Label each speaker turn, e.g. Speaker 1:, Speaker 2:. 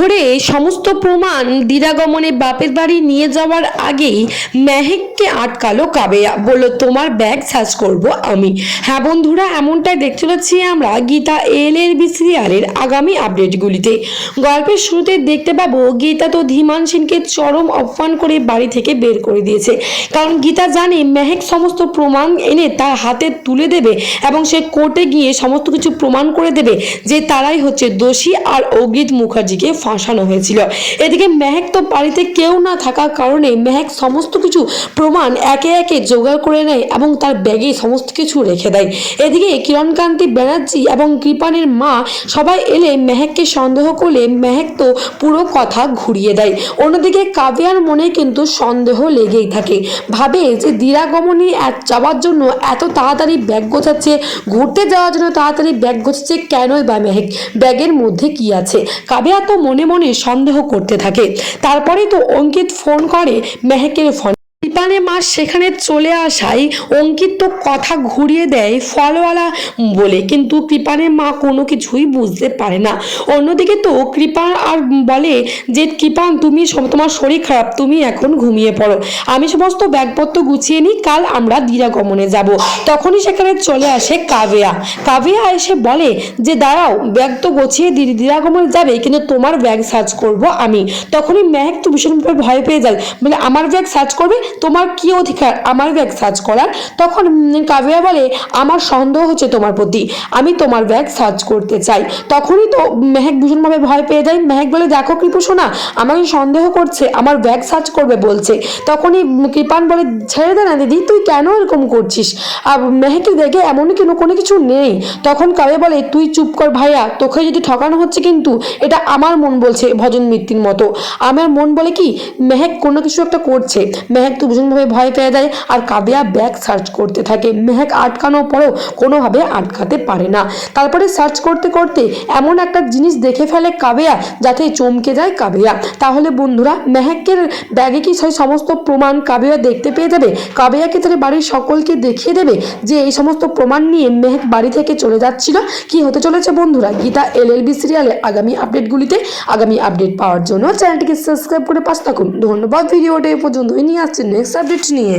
Speaker 1: ধরে সমস্ত প্রমাণ দিদাগমনে বাপের বাড়ি নিয়ে যাওয়ার আগেই মেহেককে আটকালো কাবেয়া। বলল, তোমার ব্যাগ সার্চ করব আমি। হ্যাঁ বন্ধুরা, এমনটাই দেখতে চলেছি আমরা গীতা এল এর বি সিরিয়ালের আগামী আপডেটগুলিতে। গল্পের শুরুতে দেখতে পাবো, গীতা তো ধীমান সেনকে চরম অপমান করে বাড়ি থেকে বের করে দিয়েছে। কারণ গীতা জানে মেহেক সমস্ত প্রমাণ এনে তার হাতে তুলে দেবে এবং সে কোর্টে গিয়ে সমস্ত কিছু প্রমাণ করে দেবে যে তারাই হচ্ছে দোষী আর অগ্রিত মুখার্জিকে ফাঁসানো হয়েছিল। এদিকে মেহেক তো বাড়িতে কেউ না থাকার কারণে মেহেক সমস্ত কিছু প্রমাণ একে একে জোগাড় করে নেয় এবং তার ব্যাগে সমস্ত কিছু রেখে দেয়। এদিকে কিরণকান্তি, ব্যানার্জি এবং কৃপানের মা সবাই এলে মেহেককে সন্দেহ করলে মেহেক তো পুরো কথা ঘুরিয়ে দেয়। অন্যদিকে কাবিয়ার মনে কিন্তু সন্দেহ লেগেই থাকে। ভাবে যে দিরাগমনী যাওয়ার জন্য এত তাড়াতাড়ি ব্যাগ গোছাচ্ছে, ঘুরতে যাওয়ার জন্য তাড়াতাড়ি ব্যাগ গোছাচ্ছে কেনই বা মেহেক? ব্যাগের মধ্যে কি আছে? কাবিয়া তো মনে মনে সন্দেহ করতে থাকে। তারপরেই তো অঙ্কিত ফোন করে মেহেকের ফোন কৃপানে মা সেখানে চলে আসায় অঙ্কিত তো কথা ঘুরিয়ে দেয় ফলওয়ালা বলে। কিন্তু কৃপানের মা কোনো কিছুই বুঝতে পারে না। অন্যদিকে তো কৃপান আর বলে যে কৃপান তুমি তোমার শরীর খারাপ, তুমি এখন ঘুমিয়ে পড়ো। আমি সমস্ত ব্যাগপত্র গুছিয়ে নিই, কাল আমরা দিরাগমনে যাব। তখনই সেখানে চলে আসে কাবেয়া। কাবেয়া এসে বলে যে, দাঁড়াও, ব্যাগ তো গুছিয়ে দি- দিরাগমনে যাবে, কিন্তু তোমার ব্যাগ সার্চ করব আমি। তখনই ম্যাক তো ভীষণভাবে ভয় পেয়ে যায়। বলে, আমার ব্যাগ সার্চ করবে? তোমার কি অধিকার? আমার ব্যাগ সার্চ করার? তখন কাবেয়া বলে, আমার সন্দেহ হচ্ছে তোমার প্রতি। আমি তোমার ব্যাগ সার্চ করতে চাই। তখনই তো মেহেক ভীষণভাবে ভয় পেয়ে যায়। মেহেক বলে, দেখো কৃপু শোনা আমাকে সন্দেহ করছে, আমার ব্যাগ সার্চ করবে বলছে। তখনই কৃপান বলে, ছেড়ে দে না দিদি, তুই কেন এরকম করছিস? আর মেহেকে দেখে এমনই কোনো কোনো কিছু নেই। তখন কাবে বলে, তুই চুপ কর ভাইয়া, তোকে যদি ঠকানো হচ্ছে কিন্তু, এটা আমার মন বলছে ভজন মৃত্যুর মতো। আমার মন বলে কি, মেহেক কোনো কিছু একটা করছে। মেহেক তো ভীষণভাবে ভয় পেয়ে দেয় আর কাবিয়া ব্যাগ সার্চ করতে থাকে। মেহেক আটকানোর পরেও কোনোভাবে আটকাতে পারে না। তারপরে সার্চ করতে করতে এমন একটা জিনিস দেখে ফেলে কাবেয়া যাতে চমকে যায় কাবেয়া। তাহলে বন্ধুরা, মেহেকের ব্যাগে কি সেই সমস্ত প্রমাণ কাবেয়া দেখতে পেয়ে যাবে? কাবেয়াকে তাহলে বাড়ির সকলকে দেখিয়ে দেবে যে এই সমস্ত প্রমাণ নিয়ে মেহেক বাড়ি থেকে চলে যাচ্ছিল? কি হতে চলেছে বন্ধুরা? গীতা এল এল বি সিরিয়ালে আগামী আপডেটগুলিতে আগামী আপডেট পাওয়ার জন্য চ্যানেলটিকে সাবস্ক্রাইব করে পাশ থাকুন। ধন্যবাদ। ভিডিওটা এ পর্যন্তই। নিয়ে আসছে নেক্সট আপডেট নিয়ে